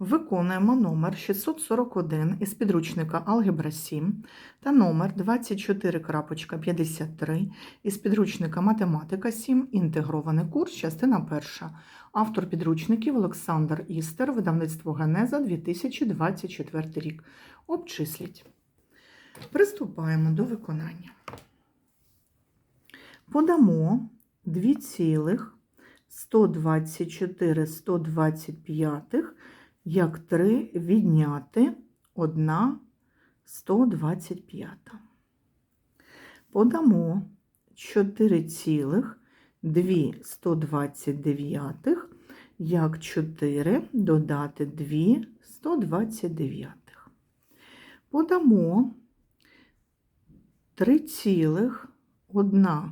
Виконуємо номер 641 із підручника Алгебра 7 та номер 24.53 із підручника Математика 7. Інтегрований курс, частина 1. Автор підручників Олександр Істер, видавництво Генеза 2024 рік. Обчисліть. Приступаємо до виконання. Подамо 2,124 125 як 3 відняти 1 125. Подамо 4,2 129 як 4 додати 2 129. Подамо 3,1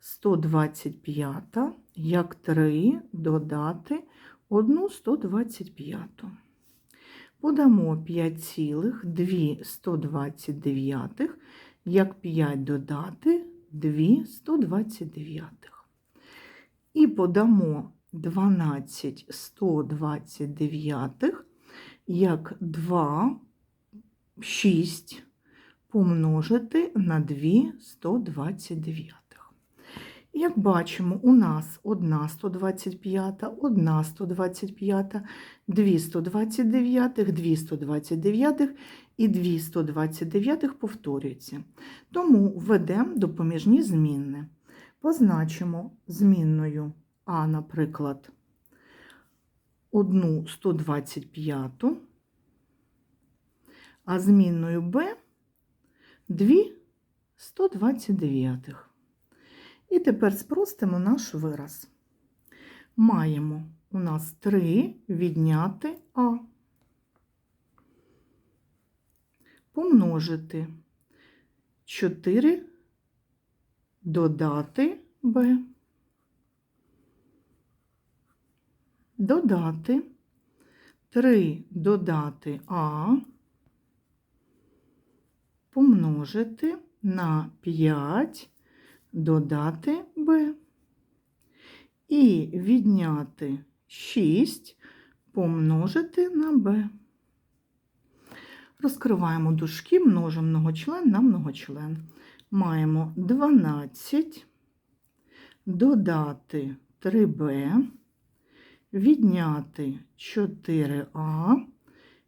125 як 3 додати 1 125. Подамо 5,2 129 як 5 додати 2 129. І подамо 12 129 як 2 6 помножити на 2 129. Як бачимо, у нас 1 125, 1 125, 2 129, 2 129 і 2 129 повторюються. Тому введемо допоміжні змінни. Позначимо змінною А, наприклад, 1 125, а змінною Б 2 129. І тепер спростимо наш вираз. Маємо у нас 3 відняти А. Помножити 4 додати Б. Додати 3 додати А. Помножити на 5 додати b і відняти 6 помножити на b. Розкриваємо дужки, множимо многочлен на многочлен. Маємо 12 додати 3b, відняти 4а,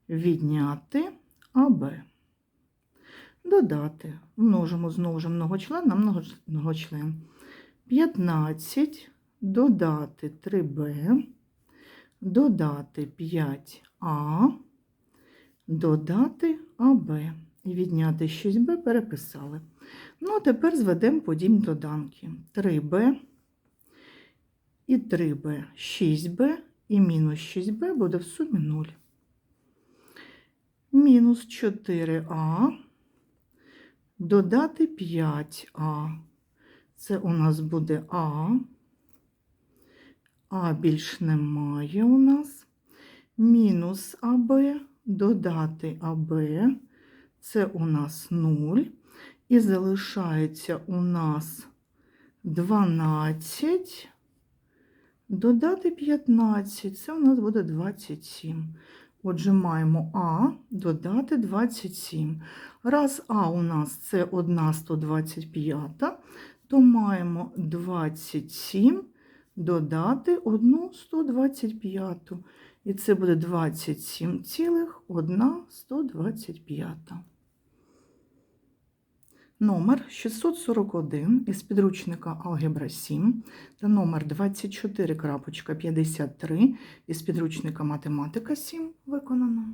відняти АБ додати. Множимо знову ж многочлен на многочлен. 15 додати 3b, додати 5а, додати АБ. І відняти 6b переписали. Ну, а тепер зведемо подібні доданки. 3b і 3b, 6b і мінус 6b буде в сумі 0. Мінус 4а додати 5а. Це у нас буде А. А більш немає у нас. Мінус АБ, додати АБ. Це у нас 0. І залишається у нас 12. Додати 15. Це у нас буде 27. Отже, маємо А додати 27. Раз А у нас це 1 125, то маємо 27 додати 1 125. І це буде 27,1 125. Номер 641 із підручника Алгебра 7 та номер 24.53 із підручника Математика 7 виконано.